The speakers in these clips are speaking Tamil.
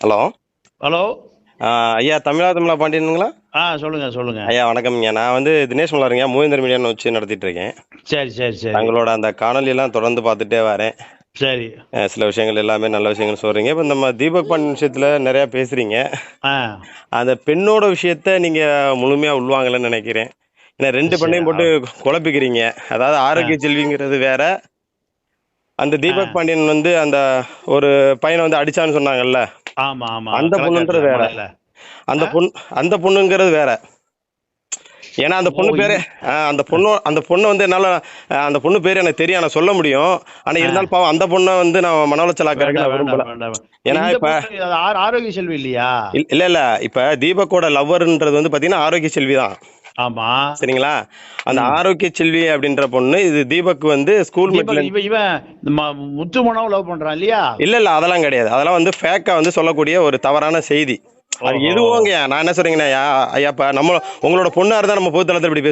ஹலோ. ஹலோ. ஐயா தமிழா தமிழா பாண்டியனுங்களா? ஆ சொல்லுங்க சொல்லுங்க. ஐயா வணக்கம்ங்க நான் வந்து தினேஷ் மலருங்க மூவேந்தர் மீடியான்னு வச்சு நடத்திட்டு இருக்கேன் சரி சரி சரி. தங்களோட அந்த காணொலி எல்லாம் தொடர்ந்து பார்த்துட்டே வரேன். சரி. சில விஷயங்கள் எல்லாமே நல்ல விஷயங்கள் சொல்றீங்க. இப்போ நம்ம தீபக் பாண்டியன் விஷயத்துல நிறைய பேசுறீங்க. அந்த பெண்ணோட விஷயத்த நீங்க முழுமையா உள்வாங்கலன்னு நினைக்கிறேன். ஏன்னா ரெண்டு பெண்ணையும் போட்டு குழப்பிக்கிறீங்க. அதாவது ஆரோக்கிய செல்விங்கிறது வேற. அந்த தீபக் பாண்டியன் வந்து அந்த ஒரு பையனை வந்து அடிச்சான்னு சொன்னாங்கல்ல. ஆமா ஆமா. அந்த பொண்ணுன்றது வேற. அந்த பொண்ணு அந்த பொண்ணுங்கிறது வேற. ஏன்னா அந்த பொண்ணு பேரு அந்த பொண்ணு அந்த பொண்ணு வந்து என்னால அந்த பொண்ணு பேரு எனக்கு தெரியும் நான் சொல்ல முடியும். ஆனா இருந்தாலும் பாவம் அந்த பொண்ணை வந்து நான் மன உளைச்சலாக்கிறதுக்கு நான் விரும்பல. ஏன்னா இப்ப- ஆரோக்கிய செல்வி இல்லையா? இல்ல- இல்ல இல்ல. இப்ப தீபக்கோட லவ்வர்ன்றது வந்து பாத்தீங்கன்னா ஆரோக்கிய செல்வி தான். ஆமா. சரிங்களா? அந்த ஆரோக்கிய செல்வி அப்படின்ற பொண்ணு இது தீபக் வந்து ஸ்கூல் இவன் இவன் இந்த ம- முத்து மனோ லவ் பண்றான் இல்லையா? இல்ல இல்ல அதெல்லாம் கிடையாது. அதெல்லாம் வந்து ஃபேக்கா வந்து சொல்லக்கூடிய ஒரு தவறான செய்தி. அது ஓஹோ. எதுவோங்கய்யா? நான் என்ன சொல்றீங்கன்னா ஐயா ஐயா இப்ப நம்ம உங்களோட பொண்ணா இருந்தா நம்ம பொதுத்தளத்துல இப்படி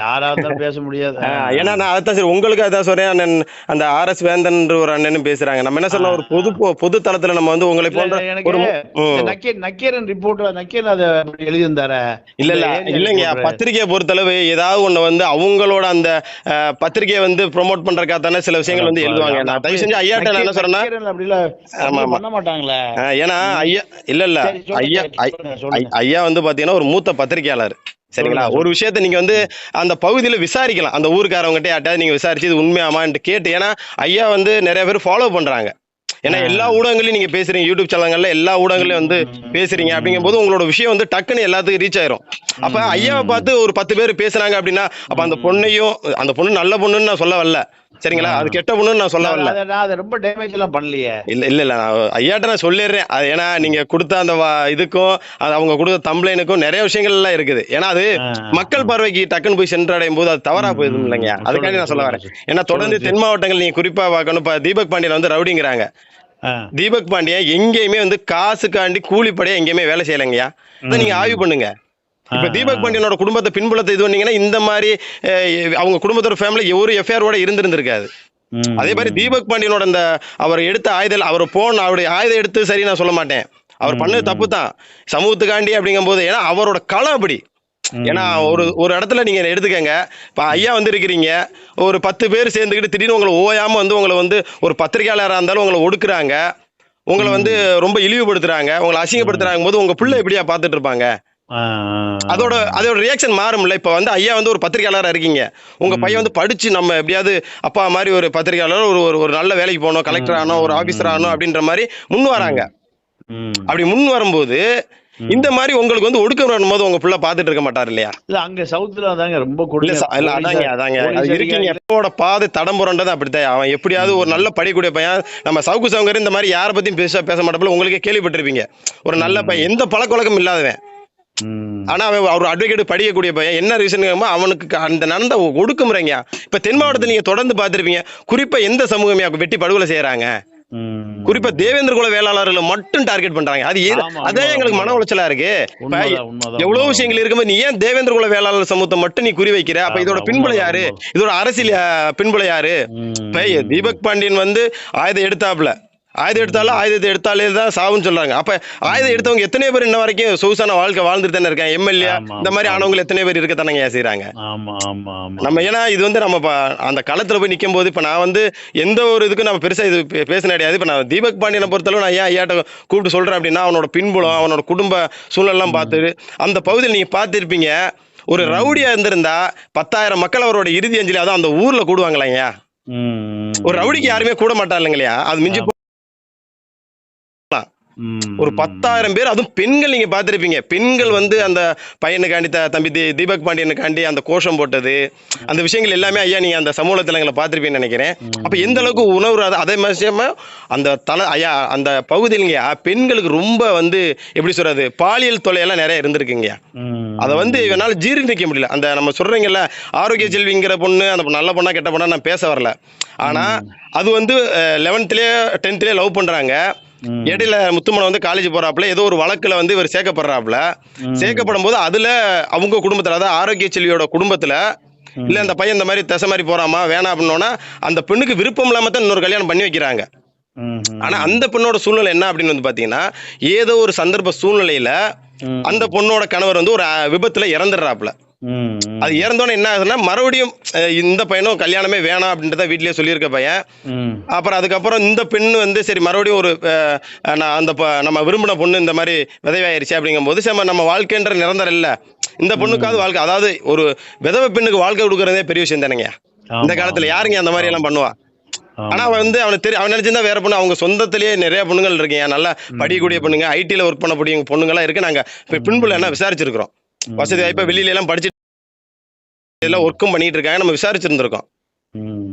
யாரா இருந்தாலும் பேச முடியாது. ஏன்னா நான் அதான் சரி உங்களுக்கு அதான் சொல்றேன் அண்ணன் அந்த ஆர் எஸ் வேந்தன் ஒரு அண்ணன் பேசுறாங்க. நம்ம என்ன சொல்லலாம் ஒரு பொது பொது தளத்துல நம்ம வந்து உங்களை போன்ற ஒரு நக்கீரன் ரிப்போர்ட் நக்கீரன் அதை எழுதியிருந்தாரு. இல்ல இல்ல இல்லைங்க பத்திரிகையை பொறுத்தளவு ஏதாவது ஒண்ணு வந்து அவங்களோட அந்த பத்திரிகையை வந்து ப்ரோமோட் பண்றதுக்காக தானே சில விஷயங்கள் வந்து எழுதுவாங்க. நான் தயவு செஞ்சு ஐயாட்ட என்ன சொல்றேன்னா. பண்ண மாட்டாங்களே. ஏன்னா ஐயா இல்ல இல்ல. ஐயா ஐயா வந்து பாத்தீங்கன்னா ஒரு மூத்த பத்திரிகையாளர் சரிங்களா? ஒரு விஷயத்த நீங்க வந்து அந்த பகுதியில விசாரிக்கலாம். அந்த ஊருக்காரவங்ககிட்ட யார்ட்டாவது நீங்க விசாரிச்சு இது உண்மையாமான்ட்டு கேட்டு ஏன்னா ஐயா வந்து நிறைய பேர் ஃபாலோ பண்றாங்க. ஏன்னா. எல்லா ஊடகங்களையும் நீங்க பேசுறீங்க யூடியூப் சேனல்கள்ல எல்லா ஊடகங்களையும் வந்து பேசுறீங்க அப்படிங்கும்போது உங்களோட விஷயம் வந்து டக்குன்னு எல்லாத்துக்கும் ரீச் ஆயிரும். அப்ப ஐயாவை பார்த்து ஒரு பத்து பேர் பேசுனாங்க அப்படின்னா அப்ப அந்த பொண்ணையும் அந்த பொண்ணு நல்ல பொண்ணுன்னு நான் சொல்ல வரல. சரிங்களா? அது கெட்ட பொண்ணுன்னு நான் சொல்ல வரல. அதை ரொம்ப டேமேஜ் எல்லாம் பண்ணலையே. இல்ல இல்ல இல்ல. நான் ஐயாட்ட நான் சொல்லிடுறேன். அது ஏன்னா நீங்க கொடுத்த அந்த இதுக்கும் அது அவங்க கொடுத்த தம்ப்ளைனுக்கும் நிறைய விஷயங்கள் எல்லாம் இருக்குது. ஏன்னா அது. மக்கள் பார்வைக்கு டக்குன்னு போய் சென்றடையும் போது அது தவறா போயிடும் இல்லைங்க அதுக்காண்டி நான் சொல்ல வரேன். ஏன்னா தொடர்ந்து. தென் மாவட்டங்கள் நீங்க குறிப்பா பார்க்கணும். இப்ப தீபக் பாண்டியன் வந்து ரவுடிங்கிறாங்க. தீபக் பாண்டியன் எங்கேயுமே வந்து காசுக்காண்டி கூலிப்படையா எங்கேயுமே வேலை செய்யலைங்கய்யா. நீங்க ஆய்வு பண்ணுங்க. இப்ப தீபக். பாண்டியனோட குடும்பத்தை பின்புலத்தை இது பண்ணீங்கன்னா இந்த மாதிரி அவங்க குடும்பத்தோட ஃபேமிலி ஒரு எஃப்ஐஆரோட இருந்திருந்திருக்காது. அதே மாதிரி தீபக் பாண்டியனோட அந்த அவர் எடுத்த ஆயுதம் அவர் போன் அவருடைய ஆயுதம் எடுத்து சரி நான் சொல்ல மாட்டேன். அவர் பண்ணது தப்பு தான் சமூகத்துக்காண்டி அப்படிங்கும்போது ஏன்னா அவரோட களம் அப்படி. ஏன்னா ஒரு ஒரு இடத்துல நீங்க எடுத்துக்கங்க. இப்ப ஐயா வந்து இருக்கிறீங்க ஒரு பத்து பேர் சேர்ந்துக்கிட்டு திடீர்னு உங்களை ஓயாம வந்து உங்களை வந்து ஒரு பத்திரிகையாளராக இருந்தாலும் உங்களை ஒடுக்குறாங்க. உங்களை வந்து ரொம்ப இழிவுபடுத்துறாங்க. உங்களை அசிங்கப்படுத்துறாங்க போது உங்க பிள்ளை எப்படியா பார்த்துட்டு இருப்பாங்க. அதோட அதோட ரியாக்ஷன் மாறும்ல. இப்ப வந்து ஐயா வந்து ஒரு பத்திரிகையாளரா இருக்கீங்க. உங்க பையன் வந்து படிச்சு நம்ம எப்படியாவது அப்பா மாதிரி ஒரு பத்திரிகையாளர் ஒரு ஒரு- நல்ல வேலைக்கு போகணும் கலெக்டர் ஆகணும் ஒரு ஆபீசர் ஆகணும் அப்படின்ற மாதிரி முன் வராங்க. அப்படி முன் வரும்போது இந்த மாதிரி உங்களுக்கு வந்து ஒடுக்கம் வரும்போது உங்க பிள்ளை பார்த்துட்டு இருக்க மாட்டார் இல்லையா? இல்ல அங்க சவுத்துல அதாங்க ரொம்ப இல்ல அதாங்க அதாங்க. இருக்கீங்க. எப்போட பாதை தடம் புரண்டது அப்படித்தான். அவன் எப்படியாவது ஒரு நல்ல படிக்கூடிய பையன். நம்ம சவுக்கு சவுங்கர் இந்த மாதிரி யாரை பத்தியும் பேச பேச மாட்டப்பல உங்களுக்கே கேள்விப்பட்டிருப்பீங்க. ஒரு நல்ல பையன். எந்த பழக்க வழக்கம் இல்லாதவன். ஆனா அவன் அவர் அட்வொகேட் படிக்கக்கூடிய பையன். என்ன ரீசன் அவனுக்கு அந்த நடந்த ஒடுக்குமுறைங்க இப்ப தென் மாவட்டத்தில் நீங்க தொடர்ந்து பார்த்திருப்பீங்க. குறிப்பா எந்த சமூகமே வெட்டி படுகொலை செய்யறாங்க. குறிப்பா தேவேந்திர குல வேளாளர்களை மட்டும் டார்கெட் பண்றாங்க. அது ஏது- ஆமா, அதே உண்மைதான், எங்களுக்கு மன உளைச்சலா இருக்கு. எவ்வளவு. விஷயங்கள் இருக்கும்போது நீ ஏன் தேவேந்திர குல வேளாளர் சமூகத்தை மட்டும் நீ குறி வைக்கிற? அப்ப இதோட பின்புல யாரு. இதோட அரசியல் பின்புல யாரு? தீபக் பாண்டியன் வந்து ஆயுதம் எடுத்தாப்ல ஆயுதம் எடுத்தாலும் ஆயுதத்தை எடுத்தாலே தான் சாவுன்னு சொல்றாங்க. அப்ப ஆயுதம் எடுத்தவங்க எத்தனை பேர் இன்ன வரைக்கும் சொகுசான வாழ்க்கை வாழ்ந்துட்டு தானே இருக்காங்க. எம்எல்ஏ இந்த மாதிரி. ஆனவங்க எத்தனை பேர் ஆமா ஆமா ஆமா. நம்ம ஏன்னா இது வந்து நம்ம அந்த களத்துல போய் நிற்கும் போது இப்ப நான் வந்து எந்த ஒரு இதுக்கும் நம்ம பெருசா இது பேசின கிடையாது. இப்ப நான் தீபக் பாண்டியனை பொறுத்தளவு நான் ஏன் ஐயாட்ட கூப்பிட்டு சொல்றேன் அப்படின்னா அவனோட பின்புலம் அவனோட குடும்ப சூழல்லாம் பார்த்து அந்த பகுதியில் நீங்க பார்த்திருப்பீங்க ஒரு ரவுடியா இருந்திருந்தா பத்தாயிரம் மக்கள் அவரோட இறுதி அஞ்சலி அதான் அந்த ஊர்ல கூடுவாங்களாங்க. ஒரு ரவுடிக்கு யாருமே கூட மாட்டா இல்லைங்களையா? அது மிஞ்சி. ஒரு பத்தாயிரம் பேர் அதுவும் பெண்கள் நீங்க பார்த்திருப்பீங்க. பெண்கள் வந்து அந்த பையனுக்காண்டி தம்பி தீபக் பாண்டியனுக்காண்டி அந்த கோஷம் போட்டது. அந்த விஷயங்கள் எல்லாமே ஐயா நீங்க அந்த சமூக தலங்களை பார்த்திருப்பீங்கன்னு நினைக்கிறேன். அப்ப எந்த அளவுக்கு உணவு அது- விஷயமா அந்த தலை ஐயா அந்த பகுதியிலங்கய்யா பெண்களுக்கு ரொம்ப வந்து எப்படி சொல்றது பாலியல் தொல்லையெல்லாம் நிறைய இருந்திருக்குங்கய்யா. அதை வந்து இவனால ஜீரணிக்க முடியல. அந்த நம்ம சொல்றீங்கல்ல ஆரோக்கிய செல்விங்கிற பொண்ணு அந்த நல்ல பொண்ணா கெட்ட பொண்ணா நான் பேச வரல. ஆனா அது வந்து லெவன்த்லயே டென்த்லயே லவ் பண்றாங்க. இடையில முத்துமலை வந்து காலேஜ் போறாப்புல ஏதோ ஒரு வழக்குல வந்து இவர் சேர்க்கப்படுறாப்புல சேர்க்கப்படும் போது அதுல அவங்க குடும்பத்துல அதாவது ஆரோக்கிய செல்வியோட குடும்பத்துல இல்ல இந்த பையன் இந்த மாதிரி திசை மாதிரி போறாமா வேணாம் அப்படின்னோன்னா அந்த பெண்ணுக்கு விருப்பம் இல்லாம தான் இன்னொரு கல்யாணம் பண்ணி வைக்கிறாங்க. ஆனா அந்த பெண்ணோட சூழ்நிலை என்ன அப்படின்னு வந்து பாத்தீங்கன்னா ஏதோ ஒரு சந்தர்ப்ப சூழ்நிலையில அந்த பொண்ணோட கணவர் வந்து ஒரு விபத்துல இறந்துடுறாப்புல. அது இறந்தோன்னே என்ன ஆகுதுன்னா மறுபடியும் இந்த பையனும் கல்யாணமே வேணாம் அப்படின்றத வீட்லயே சொல்லியிருக்க பையன். அப்புறம் அதுக்கப்புறம் இந்த பெண் வந்து சரி மறுபடியும் ஒரு நான் அந்த நம்ம விரும்பின பொண்ணு இந்த மாதிரி விதவையாயிருச்சு அப்படிங்கும்போது சரி நம்ம வாழ்க்கைன்ற நிரந்தரம் இல்ல. இந்த பொண்ணுக்காவது வாழ்க்கை அதாவது ஒரு விதவை பெண்ணுக்கு வாழ்க்கை கொடுக்கறதே பெரிய விஷயம் தானேங்க. இந்த காலத்துல. யாருங்க அந்த மாதிரி எல்லாம் பண்ணுவா. ஆனா அவன் வந்து அவனுக்கு தெரியும் அவன் நினைச்சிருந்தா வேற பொண்ணு அவங்க சொந்தத்திலேயே நிறைய பொண்ணுங்கள் இருக்கீங்க. நல்லா படிக்கக்கூடிய பொண்ணுங்க ஐடில ஒர்க் பண்ணக்கூடிய பொண்ணுங்களாம் இருக்கு. நாங்க பின்புல என்ன விசாரிச்சிருக்கிறோம். வசதி வாய்ப்பா வெளியில எல்லாம் படிச்சு எல்லாம் ஒர்க்கும் பண்ணிட்டு இருக்காங்க நம்ம விசாரிச்சிருந்திருக்கோம்.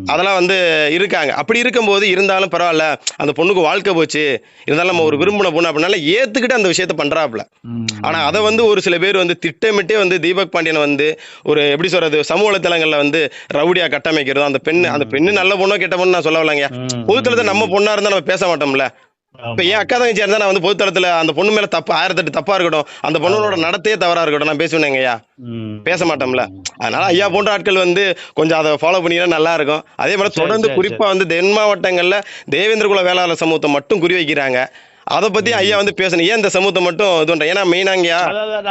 அதெல்லாம் வந்து இருக்காங்க. அப்படி இருக்கும்போது இருந்தாலும் பரவாயில்ல. அந்த பொண்ணுக்கு வாழ்க்கை போச்சு. இருந்தாலும் நம்ம ஒரு விரும்பின பொண்ணு அப்படின்னால ஏத்துக்கிட்டு அந்த விஷயத்த பண்றாப்புல. ஆனா அதை வந்து ஒரு சில பேர் வந்து திட்டமிட்டே வந்து தீபக் பாண்டியனை வந்து ஒரு எப்படி சொல்றது சமூக வலைத்தளங்கள்ல வந்து ரவுடியா கட்டமைக்கிறதும் அந்த பெண்ணு அந்த பெண்ணு நல்ல பொண்ணோ கெட்ட பொண்ணு நான் சொல்ல வரலங்க. பொதுத்தளத்தை நம்ம பொண்ணா இருந்தா நம்ம பேச மாட்டோம்ல. இப்ப. என் அக்கா தங்கச்சியா இருந்தா நான் வந்து பொதுத்தளத்துல அந்த பொண்ணு மேல தப்பு ஆயிரத்தெட்டு தப்பா இருக்கட்டும் அந்த பொண்ணோட நடத்தையே தவறா இருக்கட்டும் நான் பேசுவேங்க ம். பேச மாட்டோம்ல. அதனால ஐயா போன்ற ஆட்கள் வந்து கொஞ்சம் அதை ஃபாலோ பண்ணினா நல்லா இருக்கும். அதே சரி, தொடர்ந்து சரி, குறிப்பா வந்து தென் மாவட்டங்கள்ல தேவேந்திர குல வேளாளர் சமூகத்தை மட்டும் குறி வைக்கிறாங்க. அதை பத்தி ஐயா வந்து பேசணும். ஏன் இந்த சமூகத்தை மட்டும் இது பண்றேன் ஏன்னா மெயினாங்கயா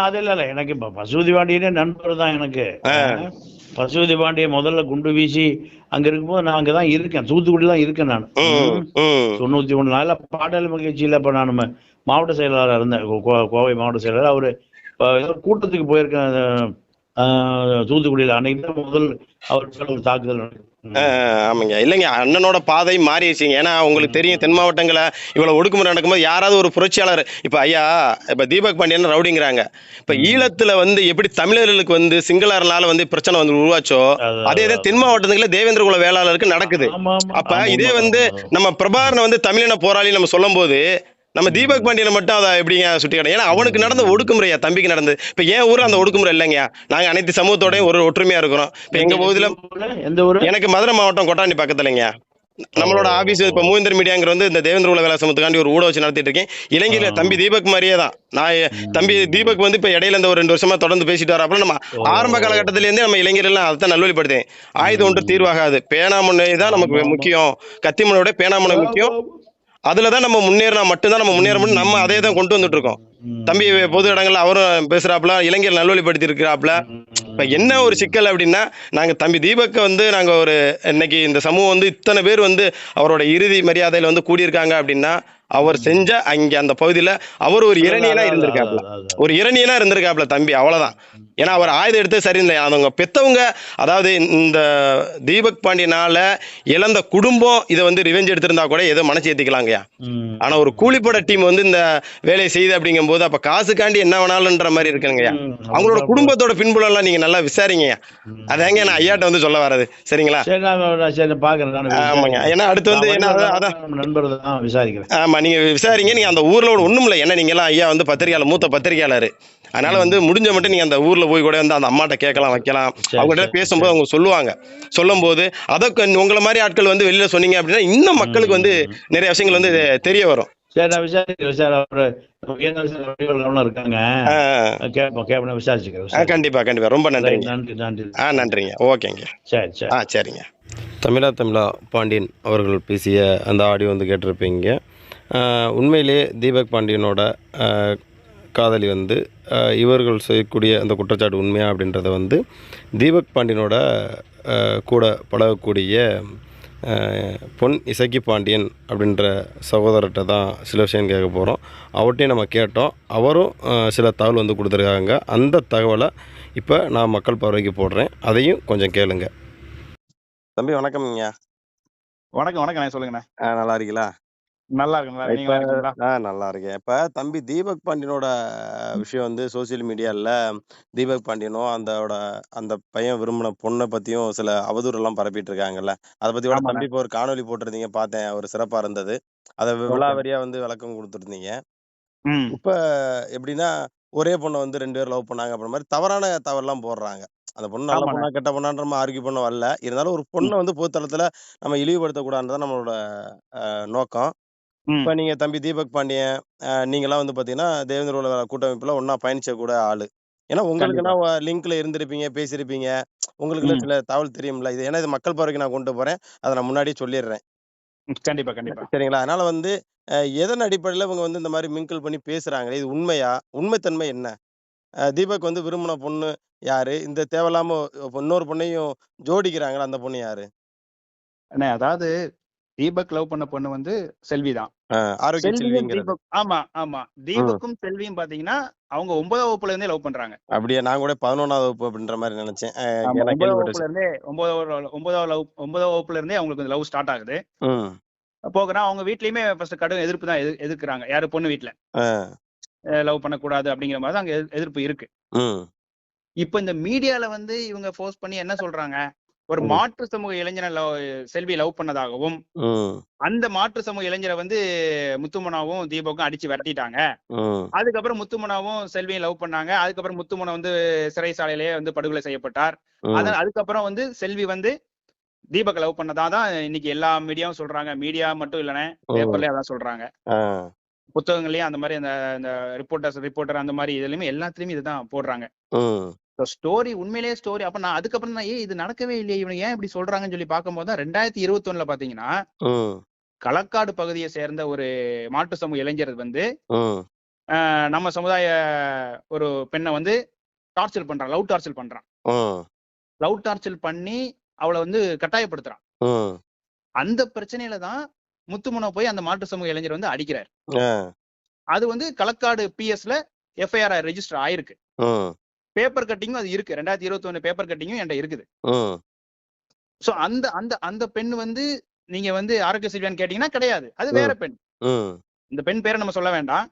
அது- இல்ல எனக்கு இப்ப பசுபதி பாண்டியனே நண்பர் தான் எனக்கு. பசுபதி பாண்டிய முதல்ல குண்டு வீசி அங்க இருக்கும்போது நான் அங்கதான் இருக்கேன். தூத்துக்குடி தான் இருக்கேன் நான். தொண்ணூத்தி ஒண்ணு நாள்ல பாடல் மகிழ்ச்சியில இப்ப நான் மாவட்ட செயலாளர் இருந்தேன். கோவை மாவட்ட செயலாளர். அவரு கூட்டத்துக்கு போயிருக்கேன். தூத்துக்குடியில அன்னைக்கு முதல் அவர் ஒரு தாக்குதல் ஆமாங்க. இல்லைங்க அண்ணனோட பாதை மாறிடுச்சுங்க. ஏன்னா உங்களுக்கு தெரியும் தென் மாவட்டங்கள இவ்வளவு ஒடுக்குமுறை நடக்கும்போது யாராவது ஒரு புரட்சியாளர் இப்ப ஐயா இப்ப தீபக் பாண்டியன் ரவுடிங்கிறாங்க. இப்ப ஈழத்துல வந்து எப்படி தமிழர்களுக்கு வந்து சிங்களர்னால வந்து பிரச்சனை வந்து உருவாச்சோ அது- அதே தான் மாவட்டத்துல தேவேந்திர குல வேளாளருக்கு நடக்குது. அப்ப இதே வந்து. நம்ம பிரபாகரனை வந்து தமிழின போராளி நம்ம சொல்லும்போது நம்ம தீபக் பாண்டியனை மட்டும் அதை எப்படிங்க சுட்டி காட்டும் ஏன்னா அவனுக்கு நடந்த ஒடுக்குமுறையா தம்பிக்கு நடந்தது இப்ப என் ஊர்ல அந்த ஒடுக்குமுறை இல்லைங்க நாங்க அனைத்து சமூகத்தோடயும் ஒரு ஒற்றுமையா இருக்கிறோம். இப்ப எங்க பகுதியில எந்த ஊரு? எனக்கு மதுரை மாவட்டம் கொட்டாண்டி பக்கத்துலங்க நம்மளோட ஆபீஸ் இப்ப மூவேந்தர் மீடியாங்கிற வந்து இந்த தேவேந்திர உலக சமத்துக்காண்டி ஒரு ஊட வச்சு நடத்திட்டு இருக்கேன். இலங்கையில தம்பி தீபக் மாதிரியே தான். நான் தம்பி தீபக் வந்து இப்ப இடையில இந்த ஒரு ரெண்டு வருஷமா தொடர்ந்து பேசிட்டு வராப்புல நம்ம ஆரம்ப காலகட்டத்தில இருந்தே நம்ம இளைஞர்கள் எல்லாம் அதை நல்வழிப்படுத்தேன் ஆயுதம் ஒன்று தீர்வாகாது. பேனாமுனை தான் நமக்கு முக்கியம். கத்திமுனையோட பேனாமுனை முக்கியம். அதுல தான் நம்ம முன்னேறினா மட்டும்தான் நம்ம முன்னேற முடியும். நம்ம அதே தான் கொண்டு வந்துட்டு இருக்கோம் தம்பி பொது இடங்கள்ல அவரும் பேசுறாப்புல இளைஞர் நல்வழிப்படுத்தி இருக்கிறாப்புல இப்ப என்ன ஒரு சிக்கல் அப்படின்னா நாங்க தம்பி தீபக்க வந்து நாங்க ஒரு இன்னைக்கு இந்த சமூகம் வந்து இத்தனை பேர் வந்து அவரோட இறுதி மரியாதையில வந்து கூடியிருக்காங்க அப்படின்னா அவர் செஞ்ச அங்க அந்த பகுதியில அவர் ஒரு இரணியனா இருந்திருக்காப்புல. ஒரு இரணியனா இருந்திருக்காப்புல தம்பி. அவ்வளவுதான். ஏன்னா அவர் ஆயுதம் எடுத்து சரியில்லை. அவங்க பெத்தவங்க அதாவது இந்த தீபக் பாண்டியனால இழந்த குடும்பம் இதை வந்து ரிவெஞ்ச் எடுத்திருந்தா கூட ஏதோ மனசு ஏத்திக்கலாங்கய்யா. ஆனா ஒரு கூலிப்பட டீம் வந்து இந்த வேலையை செய்யுது அப்படிங்கும்போது அப்ப காசுக்காண்டி என்ன வேணாலும்ன்ற மாதிரி இருக்குங்கய்யா அவங்களோட குடும்பத்தோட பின்புலம் எல்லாம் நீங்க நல்லா விசாரிங்கய்யா. அதாங்க நான் ஐயாட்ட வந்து சொல்ல வர்றது. சரிங்களா? ஆமாங்க. ஏன்னா அடுத்து வந்து என்ன அதான் நண்பர் தான் விசாரிக்கிறேன். ஆமா நீங்க விசாரிங்க நீங்க அந்த ஊர்ல ஒரு ஒண்ணும் இல்லை ஏன்னா நீங்க எல்லாம் ஐயா வந்து பத்திரிகையாளர் மூத்த பத்திரிகையாளர். அதனால வந்து முடிஞ்ச மட்டும் நீங்க அந்த ஊர்ல போய் கூட வந்து அந்த அம்மாட்ட கேட்கலாம் வைக்கலாம். அவங்ககிட்ட பேசும்போது அவங்க சொல்லுவாங்க. சொல்லும்போது அதற்கு உங்களை மாதிரி ஆட்கள் வந்து வெளியில சொன்னீங்க அப்படின்னா இன்னும் மக்களுக்கு வந்து நிறைய விஷயங்கள் வந்து தெரிய வரும். சரி நான் விசாரிக்கிறேன் சார் அவரு இருக்காங்க. கேட்போம் கேட்போம் விசாரிச்சுக்கிறேன். கண்டிப்பா கண்டிப்பா. ரொம்ப நன்றிங்க. நன்றி நன்றி. ஆ நன்றிங்க. ஓகேங்க. சரி சரி. ஆ சரிங்க. தமிழா தமிழா பாண்டியன் அவர்கள் பேசிய அந்த ஆடியோ வந்து கேட்டிருப்பீங்க. உண்மையிலே தீபக் பாண்டியனோட காதலி வந்து இவர்கள் செய்யக்கூடிய அந்த குற்றச்சாட்டு உண்மையா அப்படின்றத வந்து தீபக் பாண்டியனோட கூட பழகக்கூடிய பொன் இசக்கி பாண்டியன் அப்படின்ற சகோதரர்கிட்ட தான் சில விஷயம் கேட்க போகிறோம் அவர்கிட்டையும் நம்ம கேட்டோம். அவரும் சில தகவல் வந்து கொடுத்துருக்காங்க. அந்த தகவலை இப்போ நான் மக்கள் பார்வைக்கு போடுறேன். அதையும் கொஞ்சம் கேளுங்க. தம்பி வணக்கம்ங்க. வணக்கம் வணக்கம் சொல்லுங்கண்ணே. ஆ நல்லா இருக்கீங்களா? நல்லா இருக்கு நல்லா இருக்கு. நீங்க நல்லா இருக்கீங்களா ஆ நல்லா இருக்கேன். இப்ப தம்பி தீபக் பாண்டியனோட விஷயம் வந்து சோசியல் மீடியால தீபக் பாண்டியனும் அந்தோட அந்த பையன் விரும்பின பொண்ணை பத்தியும் சில அவதூறு எல்லாம் பரப்பிட்டு இருக்காங்கல்ல. அதை பத்தி கூட ஆமாண்ணே. தம்பி இப்போ ஒரு காணொளி போட்டிருந்தீங்க பார்த்தேன். ஒரு சிறப்பா இருந்தது. அதை விழாவரியா வந்து விளக்கம் கொடுத்துருந்தீங்க. ம். இப்ப எப்படின்னா ஒரே பொண்ணை வந்து ரெண்டு பேரும் லவ் பண்ணாங்க அப்புறம் மாதிரி தவறான தவறுலாம் போடுறாங்க. அந்த பொண்ணு நல்ல ஆமாண்ணே. பொண்ணா கெட்ட பொண்ணான்ற நம்ம ஆர்கியூ பண்ண வரல. இருந்தாலும் ஒரு பொண்ணை வந்து பொதுத்தளத்துல நம்ம இழிவுபடுத்தக்கூடாதுதான் நம்மளோட அஹ், நோக்கம். இப்ப நீங்க தம்பி தீபக் பாண்டியன் அஹ், நீங்கெல்லாம் வந்து பாத்தீங்கன்னா தேவேந்திர உலக கூட்டமைப்புல ஒன்னா பயணிச்ச கூட ஆளு. ஏன்னா உங்களுக்குன்னா லிங்க்ல இருந்திருப்பீங்க பேசியிருப்பீங்க உங்களுக்குள்ள ம். சில தகவல் தெரியும்ல. இது ஏன்னா இது மக்கள் பார்வைக்கு நான் கொண்டு போறேன். அதை நான் முன்னாடியே சொல்லிடுறேன் கண்டிப்பா கண்டிப்பா. சரிங்களா? அதனால வந்து எதன் அடிப்படையில் இவங்க வந்து இந்த மாதிரி மிங்கிள் பண்ணி பேசுறாங்க? இது உண்மையா? உண்மைத்தன்மை என்ன? தீபக் வந்து விரும்பின பொண்ணு யாரு? இந்த தேவையில்லாம இன்னொரு பொண்ணையும் ஜோடிக்கிறாங்களா? அந்த பொண்ணு யாரு? அண்ணே அதாவது தீபக் லவ் பண்ண பொண்ணு வந்து செல்வி தான் ஆரோக்கிய செல்விங்கிறது. ஆமா ஆமா. தீபக்கும் செல்வியும் பாத்தீங்கன்னா அவங்க ஒன்பதாம் வகுப்புல இருந்தே லவ் பண்றாங்க. அப்படியே? நான் கூட பதினொன்றாவது வகுப்பு அப்படின்ற மாதிரி நினைச்சேன். வகுப்புல இருந்தே ஒன்பதாவது ஒன்பதாவது லவ் ஒன்பதாம் வகுப்புல இருந்தே அவங்களுக்கு லவ் ஸ்டார்ட் ஆகுது. போகிறா அவங்க வீட்லயுமே ஃபர்ஸ்ட் கடும் எதிர்ப்பு தான் எதிர்- எதிர்க்கிறாங்க. யாரு பொண்ணு வீட்ல? அஹ், லவ் பண்ணக்கூடாது அப்படிங்கிற மாதிரி தான் அங்க எதிர்ப்பு இருக்கு. இப்போ இந்த மீடியால வந்து இவங்க ஃபோர்ஸ் பண்ணி என்ன சொல்றாங்க? ஒரு. மாற்று சமூக இளைஞனை லவ் செல்வி லவ் பண்ணதாகவும் அந்த மாற்று சமூக இளைஞரை வந்து முத்துமனாவும் தீபக்கும் அடிச்சு விரட்டிட்டாங்க. அதுக்கப்புறம் முத்துமனாவும் செல்வியும் லவ் பண்ணாங்க. அதுக்கப்புறம் முத்துமனா வந்து சிறைசாலையிலேயே வந்து படுகொலை செய்யப்பட்டார். அதான் அதுக்கப்புறம் வந்து செல்வி வந்து தீபக் லவ் பண்ணதா தான் இன்னைக்கு எல்லா மீடியாவும் சொல்றாங்க. மீடியா மட்டும் இல்லைனே பேப்பர்லயே அதான் சொல்றாங்க. புத்தகங்களையும் அந்த மாதிரி அந்த இந்த ரிப்போர்ட்டர்ஸ் ரிப்போர்ட்டர் அந்த மாதிரி இதுலயுமே எல்லாத்துலயுமே இதுதான் போடுறாங்க. ஸ்டோரி உண்மையிலேயே ஸ்டோரி அப்ப நான் அதுக்கப்புறம் தான் ஏன் இது நடக்கவே இல்லையே இவங்க ஏன் இப்படி சொல்றாங்கன்னு சொல்லி பார்க்கும்போது தான் ரெண்டாயிரத்தி இருபத்தி ஒண்ணுல பாத்தீங்கன்னா களக்காடு பகுதியை சேர்ந்த ஒரு மாட்டு சமூக இளைஞர் வந்து நம்ம சமுதாய ஒரு பெண்ணை வந்து டார்ச்சர் பண்றான் லவ் டார்ச்சர் பண்றான். லவ் டார்ச்சர் பண்ணி அவளை வந்து கட்டாயப்படுத்துறான். அந்த பிரச்சனையில தான் முத்துமுனை போய் அந்த மாட்டு சமூக இளைஞர் வந்து அடிக்கிறார். அது வந்து களக்காடு பிஎஸ்ல எஃப்ஐஆர் ரெஜிஸ்டர் ஆயிருக்கு. பேப்பர் கட்டிங்கும் அது இருக்கு. ரெண்டாயிரத்தி இருபத்தி ஒண்ணு பேப்பர் கட்டிங்கும் என்கிட்ட இருக்குது. சோ அந்த அந்த அந்த பெண் வந்து நீங்க வந்து ஆரோக்கிய செல்வியான்னு கேட்டீங்கன்னா கிடையாது. அது வேற பெண். இந்த பெண் பேரை நம்ம சொல்ல வேண்டாம்.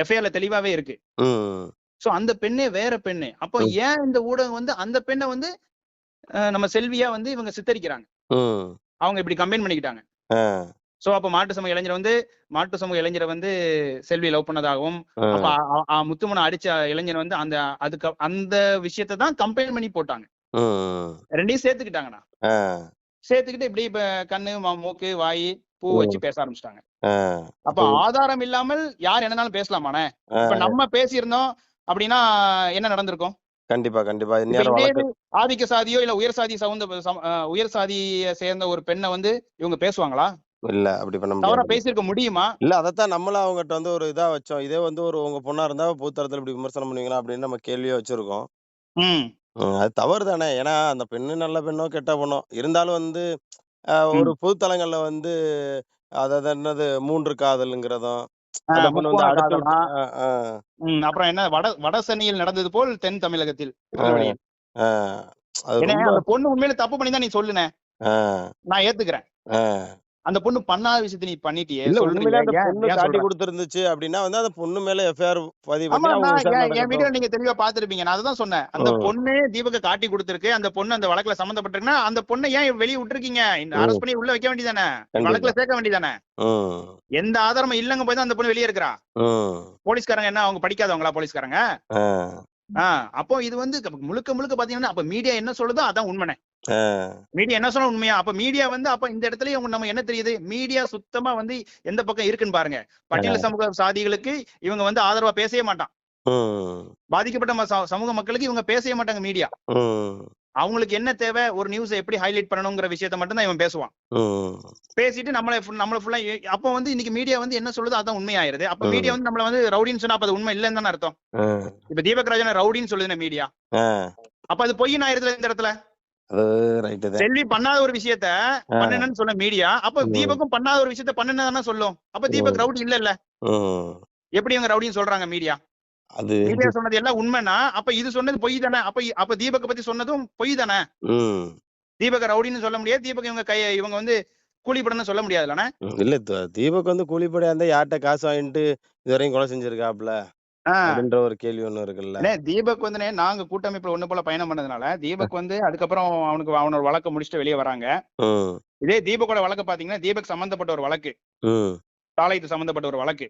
எஃப்ஐஆர்ல தெளிவாவே இருக்கு. சோ அந்த பெண்ணே வேற பெண்ணு. அப்போ. ஏன் இந்த ஊடகம் வந்து அந்த பெண்ணை வந்து நம்ம செல்வியா வந்து இவங்க சித்தரிக்கிறாங்க? அவங்க இப்படி கம்பைன் பண்ணிக்கிட்டாங்க. சோ அப்ப மாட்டு சமூக இளைஞர் வந்து மாட்டு சமூக இளைஞரை வந்து செல்வி லவ் பண்ணதாகவும் அப்ப முத்துமனை அடிச்ச இளைஞர் வந்து அந்த அதுக்கு அந்த விஷயத்தை தான் கம்பைன் பண்ணி போட்டாங்க. ரெண்டையும் சேர்த்துக்கிட்டாங்கண்ணா. சேர்த்துக்கிட்டு இப்படி இப்ப கண்ணு மூக்கு வாய் பூ. வச்சு பேச ஆரம்பிச்சிட்டாங்க. அப்ப ஆதாரம் இல்லாமல் யார் என்னனாலும் பேசலாமாண்ணே? இப்ப நம்ம பேசியிருந்தோம் அப்படின்னா என்ன நடந்திருக்கும்? கண்டிப்பா கண்டிப்பா. ஆதிக்க சாதியோ இல்ல உயர் சாதி சவுந்த உயர் சாதியை சேர்ந்த ஒரு பெண்ணை வந்து இவங்க பேசுவாங்களா? இல்ல அப்படி பண்ண தவறா முடியாது. பேசியிருக்க முடியுமா? இல்ல அதத்தான் நம்மளும் அவங்ககிட்ட வந்து ஒரு இதா வச்சோம். இதே வந்து ஒரு உங்க பொண்ணா இருந்தா பொதுத்தரத்துல இப்படி விமர்சனம் பண்ணுவீங்களா அப்படின்னு நம்ம கேள்வியா வச்சிருக்கோம். ம். ம், அது தவறு தானே. ஏன்னா அந்த பெண்ணு நல்ல பெண்ணோ கெட்ட பெண்ணோ. இருந்தாலும் வந்து அஹ், ஒரு பொதுத்தலங்கள்ல வந்து அதாவது என்னது மூன்று காதல்ங்கிறதும் அந்த ஆஹ் பொண்ணு வந்து முக்கோண அடுத்து விட்டு காதலா அஹ், அஹ், ம், அப்புறம் என்ன வட வட சென்னையில் நடந்தது போல் தென் தமிழகத்தில் அஹ், திருநெல்வேலியில் அஹ், அது ஏன்னா ரொம்ப அந்த பொண்ணு உண்மையில தப்பு பண்ணி தான் நீ சொல்லுனே. அஹ், நான் ஏத்துக்கிறேன். அஹ். அந்த பொண்ணு பண்ணாத விஷயத்தை நீ பண்ணிட்டியே காட்டி கொடுத்துருந்துச்சு அப்படின்னா வந்து அந்த பொண்ணு மேல எஃப்ஐஆர் பதிவு என் வீடியோ நீங்க தெளிவா பாத்திருப்பீங்க நான் அதான் சொன்னேன். அந்த. பொண்ணு தீபக்க காட்டி கொடுத்திருக்கு. அந்த பொண்ணு அந்த வழக்குல சம்பந்தப்பட்டிருக்குன்னா அந்த பொண்ணை ஏன் வெளியே விட்டுருக்கீங்க? இந்த. அரெஸ்ட் பண்ணி உள்ள வைக்க வேண்டியதானே? வழக்குல சேர்க்க வேண்டியதானே? எந்த ஆதாரமும் இல்லங்க போய் தான் அந்த பொண்ணு வெளியே இருக்கிறா. போலீஸ்காரங்க என்ன அவங்க படிக்காதவங்களா போலீஸ்காரங்க? அப்போ இது வந்து முழுக்க முழுக்க பாத்தீங்கன்னா அப்ப மீடியா என்ன சொல்லுதோ அதான் உண்மைனே அஹ், மீடியா என்ன சொன்னா உண்மையா? அப்ப மீடியா வந்து அப்ப இந்த இடத்துல இவங்க நம்ம என்ன தெரியுது? மீடியா சுத்தமா வந்து எந்த பக்கம் இருக்குன்னு பாருங்க. பட்டியல் சமூக சாதிகளுக்கு இவங்க வந்து ஆதரவா பேசவே மாட்டான். பாதிக்கப்பட்ட சமூக மக்களுக்கு இவங்க பேசவே மாட்டாங்க மீடியா அவங்களுக்கு என்ன தேவை? ஒரு நியூஸை எப்படி ஹைலைட் பண்ணணுங்கிற விஷயத்த மட்டும் தான் இவன் பேசுவான். பேசிட்டு நம்மளை நம்மளை ஃபுல்லா அப்போ வந்து இன்னைக்கு மீடியா வந்து என்ன சொல்லுதோ அதான் உண்மையாயிருது அப்ப. மீடியா வந்து நம்மள வந்து ரவுடின்னு சொன்னா அப்ப அது உண்மை இல்லைன்னு தானே அர்த்தம். இப்ப தீபக் ராஜன் ரவுடின்னு சொல்லுதுன மீடியா. அப்ப அது பொய்ன்னு ஆயிருதுல இந்த இடத்துல? செல்வி பண்ணாத ஒரு விஷயத்த பண்ணுனேன்னு சொன்ன மீடியா அப்ப. தீபக்கும் பண்ணாத ஒரு விஷயத்த பண்ணுனதானே சொல்லும். அப்ப தீபக். ரவுடி இல்ல இல்ல எப்படி இவங்க ரவுடின்னு சொல்றாங்க மீடியா அது சொன்னது எல்லாம் உண்மைனா அப்ப இது சொன்னது பொய் தானே? அப்ப அப்ப தீபக்க பத்தி சொன்னதும் பொய் தானே? தீபக் ரவுடின்னு சொல்ல முடியாது. தீபக் இவங்க கை இவங்க வந்து கூலிப்படன்னு சொல்ல முடியாதுல்லண்ணே ம். இல்ல தீபக் வந்து கூலிப்படையா இருந்தா யார்கிட்ட காசு வாங்கிட்டு இது வரைக்கும் கொலை செஞ்சிருக்காப்ல? அப்படின்ற ஒரு கேள்வி ஒண்ணு இருக்குல்ல. தீபக் வந்து நாங்க கூட்டமைப்புல ஒண்ணு போல பயணம் பண்ணதுனால தீபக் வந்து அதுக்கப்புறம் அவனுக்கு அவனோட வழக்க முடிச்சுட்டு வெளியே வராங்க. இதே தீபக்கோட வழக்கு பாத்தீங்கன்னா தீபக் சம்பந்தப்பட்ட ஒரு வழக்கு. சாலைத்து சம்பந்தப்பட்ட ஒரு வழக்கு.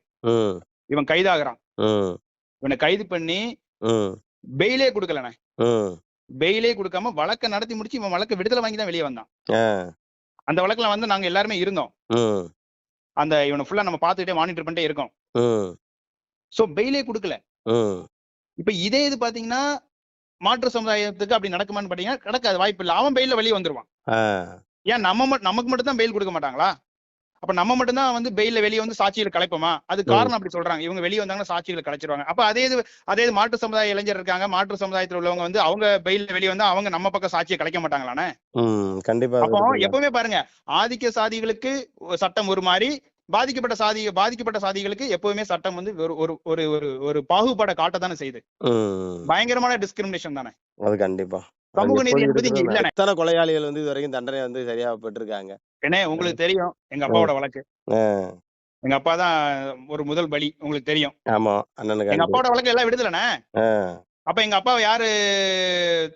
இவன் கைதாகிறான். இவனை கைது பண்ணி பெயிலே கொடுக்கலண்ணே பெயிலே கொடுக்காம வழக்க நடத்தி முடிச்சு இவன் வழக்கு விடுதலை வாங்கி தான் வெளியே வந்தான். அந்த வழக்குல வந்து நாங்க எல்லாருமே இருந்தோம். அந்த இவனை ஃபுல்லா நம்ம பார்த்துக்கிட்டே மானிட்டர் பண்ணிட்டே இருக்கோம். சோ பெயிலே கொடுக்கல. இப்ப இதே இது பாத்தீங்கன்னா மாற்று சமுதாயத்துக்கு அப்படி நடக்குமான்னு பாத்தீங்கன்னா நடக்காது. வாய்ப்பு இல்லை. அவன் பெயில வெளியே வந்துருவான். ஏன் நம்ம நமக்கு மட்டும் தான் பெயில் கொடுக்க மாட்டாங்களா? அப்ப நம்ம மட்டும் தான் வந்து பெயில்ல வெளியே வந்து சாட்சிகள் கலைப்போமா? அது காரணம் அப்படி சொல்றாங்க. இவங்க வெளியே வந்தாங்கன்னா சாட்சிகளை கலைச்சிருவாங்க. அப்ப அதே இது அதே இது மாற்று சமுதாய இளைஞர் இருக்காங்க. மாற்று சமுதாயத்துல உள்ளவங்க வந்து அவங்க பெயில்ல வெளியே வந்து அவங்க நம்ம பக்கம் சாட்சியை கலைக்க மாட்டாங்களானே? ம் கண்டிப்பா அப்போ. எப்பவுமே பாருங்க ஆதிக்க சாதிகளுக்கு சட்டம் ஒரு மாதிரி பாதிக்கப்பட்ட சாதி பாதிக்கப்பட்ட சாதிகளுக்கு எப்பவுமே சட்டம் வந்து ஒரு ஒரு ஒரு ஒரு பாகுபாடை காட்டத்தானே செய்யுது. ம். பயங்கரமான டிஸ்கிரிமினேஷன் தானே? அது கண்டிப்பா. சமூக நீதி என்பது எத்தனை கொலையாளிகள் வந்து இது வரைக்கும் தண்டனை வந்து சரியா பெற்றிருக்காங்க. ஏன்னா உங்களுக்கு தெரியும் எங்க அப்பாவோட வழக்கு. எங்க அப்பா தான் ஒரு முதல் பலி உங்களுக்கு தெரியும். ஆமா அண்ணனுக்கு எங்க. அப்பாவோட வழக்கு எல்லாம் விடுதலண்ணே. அப்ப எங்க அப்பாவை யாரு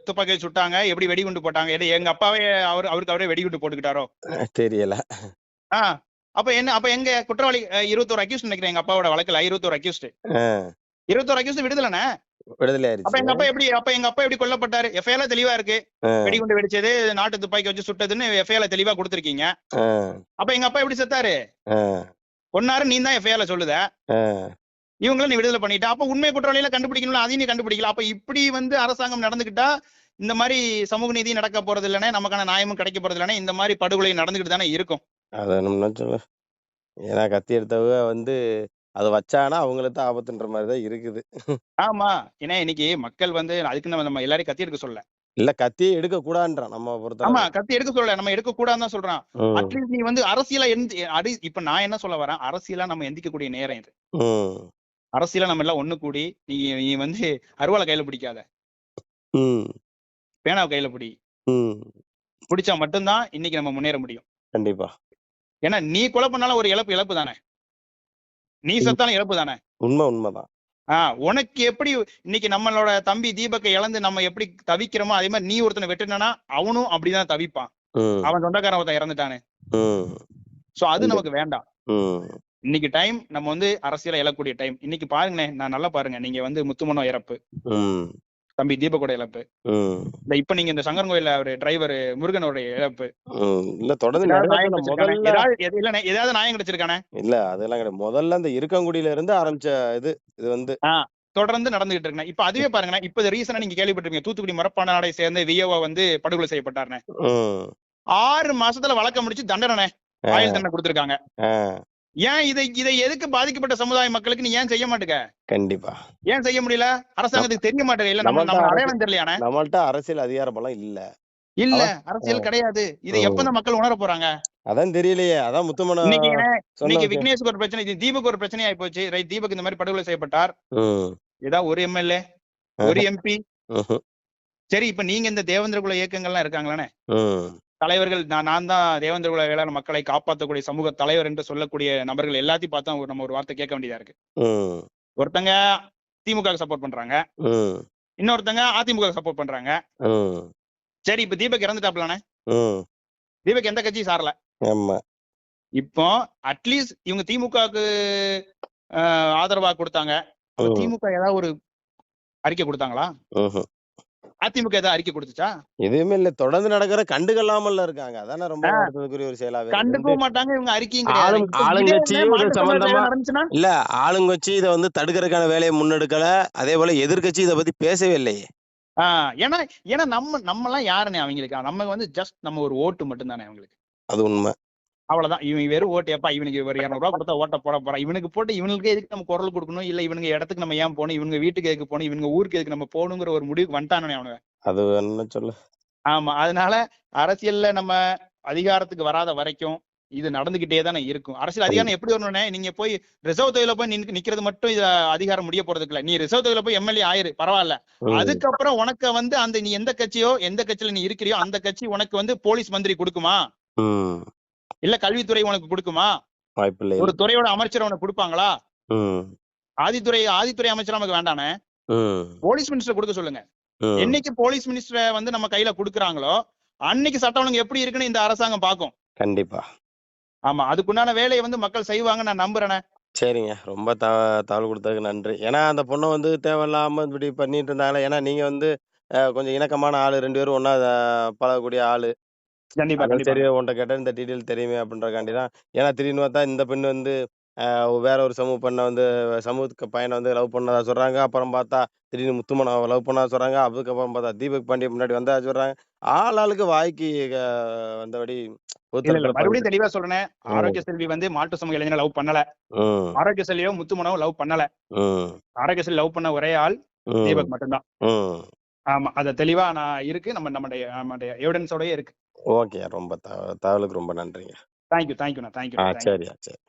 துப்பாக்கி சுட்டாங்க எப்படி வெடிகுண்டு போட்டாங்க எங்க அப்பாவே அவர் அவருக்கு அவரே வெடிகுண்டு போட்டுக்கிட்டாரோ? தெரியல. ஆ அப்ப என்ன அப்ப எங்க குற்றவாளி இருபத்தோரு அக்யூஸ்ட் நினைக்கிறேன் எங்க அப்பாவோட வழக்குல இருபத்தோரு அக்யூஸ்ட் இருபத்தோரு அக்யூஸ்ட் விடுதலண்ணே. விடுதலை அப்ப எங்க அப்பா எப்படி அப்ப எங்க அப்பா எப்படி கொல்லப்பட்டாரு? எஃப்ஐஆர்ல தெளிவா இருக்கு. வெடிகுண்டு வெடிச்சது நாட்டு துப்பாக்கி வச்சு சுட்டதுன்னு எஃப்ஐஆர்ல தெளிவா கொடுத்திருக்கீங்க. அப்ப எங்க அப்பா எப்படி செத்தாரு? ஆ, கொன்னாரு நீ தான் எஃப்ஐஆர்ல சொல்லுத. இவங்கள நீ விடுதலை பண்ணிட்ட. அப்ப உண்மை குற்றவாளியில கண்டுபிடிக்கணும்ல அதையும் நீ கண்டுபிடிக்கல. அப்ப இப்படி வந்து அரசாங்கம் நடந்துகிட்டா இந்த மாதிரி சமூக நீதி நடக்க போறது இல்லைனே நமக்கான நியாயமும் கிடைக்க போறது இல்லைனே இந்த மாதிரி படுகொலை நடந்துகிட்டு தானே இருக்கும். அதை நம்ம சொல்ல ஏன்னா கத்தி எடுத்தவங்க வந்து அதை வச்சானா அவங்களுக்கு தான் ஆபத்துன்ற மாதிரி தான் இருக்குது. ஆமா. ஏன்னா இன்னைக்கு மக்கள் வந்து அதுக்கு நம்ம நம்ம எல்லாரையும் கத்தி எடுக்க சொல்ல. இல்ல கத்தியே எடுக்க கூடாதுன்றான் நம்ம பொறுத்த ஆமா கத்தி எடுக்க சொல்ல. நம்ம எடுக்க கூடாதுன்னு தான் சொல்றான். அட்லீஸ்ட் நீ வந்து அரசியலா எந்த அடி இப்ப நான் என்ன சொல்ல வரேன்? அரசியலா நம்ம எந்திக்கக்கூடிய நேரம் இது. அரசியலா நம்ம எல்லாம் ஒண்ணு கூடி நீ நீ வந்து அருவாளை கையில பிடிக்காத. பேனாவை கையில பிடி. பிடிச்சா மட்டும்தான் இன்னைக்கு நம்ம முன்னேற முடியும். கண்டிப்பா. ஏன்னா நீ கொலை பண்ணாலும் ஒரு இழப்பு இழப்பு தானே. நீ செத்தாலும் இழப்பு தானே? உண்மை உண்மைதான். ஆஹ் உனக்கு எப்படி இன்னைக்கு நம்மளோட தம்பி தீபக்கை இழந்து நம்ம எப்படி தவிக்கிறோமோ அதே மாதிரி நீ ஒருத்தனை வெட்டுனா அவனும் அப்படிதான் தவிப்பான். அவன் சொந்தக்காரன் ஒருத்தன் இறந்துட்டானே. சோ அது நமக்கு வேண்டாம். இன்னைக்கு டைம் நம்ம வந்து அரசியல எழக்கூடிய டைம் இன்னைக்கு பாருங்களேன் நான் நல்லா பாருங்க. நீங்க வந்து முத்துமனோ இறப்பு. தம்பி தீபக்கோட இழப்பு. ம், இந்த இப்ப நீங்க இந்த சங்கரன் கோயில்ல ஒரு டிரைவர் முருகனோட இழப்பு. ம். இல்ல தொடர்ந்து ஏதாவது நிறைய நியாயம் பேர் கிடைச்சிருக்கானே? முதல்ல ஏதாவது எது- இல்லண்ணே, ஏதாவது நியாயம் கிடைச்சிருக்கானே? இல்ல அதெல்லாம் கிடையாது. முதல்ல அந்த இருக்கங்குடியில இருந்து ஆரம்பிச்ச இது இது வந்து தொடர்ந்து நடந்துகிட்டு இருக்குண்ணே. இப்ப அதுவே பாருங்கண்ணே இப்ப ரீசனா நீங்க கேள்விப்பட்டிருக்கீங்க தூத்துக்குடி மரப்பான நாடை சேர்ந்த வியோவா வந்து படுகொலை செய்யப்பட்டாருண்ணே. ம், ஆறு மாசத்துல வழக்கம் முடிச்சு தண்டனை ஆயுள் தண்டனை கொடுத்திருக்காங்க. ஏன் இதை இதை எதுக்கு பாதிக்கப்பட்ட சமுதாய மக்களுக்கு நீ ஏன் செய்ய மாட்டுக்க கண்டிப்பா. ஏன் செய்ய முடியல? அரசாங்கத்துக்கு தெரிய மாட்டேங்க இல்ல நம்ம நம்ம அடையாளம் தெரியலையானே? நம்மள்ட்ட அரசியல் அதிகார பலம் இல்ல. இல்ல அரசியல் கிடையாது. இதை ம். எப்ப இந்த மக்கள் உணர போறாங்க? அதான் தெரியலையே. அதான் முத்துமன இன்னைக்கு. விக்னேஷ்க்கு ஒரு பிரச்சனை இது தீபக் ஒரு பிரச்சனை ஆயி போச்சு ரைட் தீபக் இந்த மாதிரி படுகொலை செய்யப்பட்டார். ஏதாவது ஒரு எம்எல்ஏ ஒரு எம்பி. சரி இப்ப நீங்க இந்த தேவேந்திர குல இயக்கங்கள்லாம் இருக்காங்களானே? தலைவர்கள் நான் நான் தான் தேவேந்திர குல வேளாண் மக்களை காப்பாற்றக்கூடிய சமூக தலைவர் என்று சொல்லக்கூடிய நபர்கள் எல்லாத்தையும் பார்த்தா நம்ம ஒரு வார்த்தை கேட்க வேண்டியதா இருக்கு. ஒருத்தங்க திமுக சப்போர்ட் பண்றாங்க. இன்னொருத்தங்க அதிமுக சப்போர்ட் பண்றாங்க. சரி இப்ப தீபக் இறந்துட்டாப்லானே. தீபக் எந்த கட்சியும் சாரல. இப்போ அட்லீஸ்ட் இவங்க திமுகவுக்கு ஆதரவா கொடுத்தாங்க. திமுக ஏதாவது ஒரு அறிக்கை கொடுத்தாங்களா. அதிமுக ஏதாவது அறிக்கை கொடுத்துச்சா? எதுவுமே இல்ல. தொடர்ந்து நடக்கிற கண்டுகொள்ளாமல்ல இருக்காங்க. அதானே ரொம்ப ஒரு செயலாவே. கண்டுக்கவும் மாட்டாங்க. இவங்க அறிக்கையும் ஆளுங்கட்சி சம்பந்தமா- இல்ல ஆளுங்கட்சி இதை வந்து தடுக்கிறதுக்கான வேலையை முன்னெடுக்கல. அதே போல எதிர்க்கட்சி இதை பத்தி பேசவே இல்லையே. ஆஹ் ஏன்னா ஏன்னா நம்ம நம்ம எல்லாம் யாருன்னு அவங்களுக்கு. நம்ம வந்து ஜஸ்ட் நம்ம ஒரு ஓட்டு மட்டும் தானே அவங்களுக்கு. அது உண்மை. அவ்வளவுதான். இவன் வெறும் ஓட்டு எப்பா இவனுக்கு ஒரு இருநூறு ரூபா கொடுத்தா ஓட்ட போட போறான். இவனுக்கு போட்டு இவனுக்கு எதுக்கு நம்ம குரல் கொடுக்கணும்? இல்ல இவனுங்க இடத்துக்கு நம்ம ஏன் போகணும்? இவங்க வீட்டுக்கு எதுக்கு போகணும்? இவங்க ஊருக்கு எதுக்கு நம்ம போகணுங்கிற ஒரு முடிவுக்கு வந்துட்டானே அவனுங்க. அது என்ன சொல்ல. ஆமா. அதனால அரசியல்ல நம்ம அதிகாரத்துக்கு வராத வரைக்கும் இது நடந்துகிட்டே தானே இருக்கும். அரசியல் அதிகாரம் எப்படி வரணும்னே நீங்க போய் ரிசர்வ் தொகையில போய் நிக்கிறது மட்டும் இது அதிகாரம் முடிய போறதுக்கு இல்ல நீ ரிசர்வ் தொகையில போய் எம்எல்ஏ ஆயிரு பரவாயில்ல. அதுக்கப்புறம் உனக்கு வந்து அந்த நீ எந்த கட்சியோ எந்த கட்சியில நீ இருக்கிறியோ அந்த கட்சி உனக்கு வந்து போலீஸ் மந்திரி கொடுக்குமா? இல்ல கல்வித்துறை உனக்கு கொடுக்குமா? ஒரு துறையோட அமைச்சர் உனக்கு கொடுப்பாங்களா? ஆதித்துறை ஆதித்துறை அமைச்சர் நமக்கு வேண்டானே போலீஸ் மினிஸ்டர் கொடுக்க சொல்லுங்க. என்னைக்கு போலீஸ் மினிஸ்டரை வந்து நம்ம கையில கொடுக்குறாங்களோ அன்னைக்கு சட்டம் ஒழுங்கு எப்படி இருக்குன்னு இந்த அரசாங்கம் பார்க்கும். கண்டிப்பா. ஆமா அதுக்குண்டான வேலையை வந்து மக்கள் செய்வாங்க நான் நம்புறேனே. சரிங்க. ரொம்ப த தகவல் கொடுத்ததுக்கு நன்றி. ஏன்னா அந்த பொண்ணை வந்து தேவையில்லாம இப்படி பண்ணிட்டு இருந்தாங்களே. ஏன்னா நீங்க வந்து கொஞ்சம் இணக்கமான ஆளு. ரெண்டு பேரும் அஹ், பழகக்கூடிய ஆளு. கண்டிப்பா கண்டிப்பா தெரியும் இந்த டீடைல் தெரியுமே அப்படின்றக்காண்டி தான். ஏன்னா திடீர்னு பார்த்தா இந்த பெண் வந்து அ வேற ஒரு சமூக பெண்ணை வந்து சமூகத்துக்கு பையன வந்து லவ் பண்ணதா சொல்றாங்க. அப்புறம் பார்த்தா திடீர்னு முத்துமண்ணாவ லவ் பண்ணதா சொல்றாங்க. அதுக்கப்புறம் பார்த்தா தீபக் பாண்டிய முன்னாடி வந்தா சொல்றாங்க. ஆள் ஆளுக்கு வாய்க்கு வந்தபடி மறுபடியும் தெளிவா சொல்றேன். ஆரோக்கிய செல்வி வந்து மாட்டு சமூக இளைஞர லவ் பண்ணல. ஆரோக்கிய செல்வியோ, முத்துமனோ லவ் பண்ணல. ஆரோக்கிய செல்வி லவ் பண்ண ஒரே ஆள் தீபக் மட்டும்தான் ஆமா. அத தெளிவா நான் இருக்கு. நம்ம நம்மடைய நம்மடைய எவிடன்ஸோடயே இருக்கு. ஓகே ரொம்ப தகவலுக்கு ரொம்ப நன்றிங்க. தேங்க்யூ தேங்க்யூண்ணா தேங்க்யூ சரியா சரி.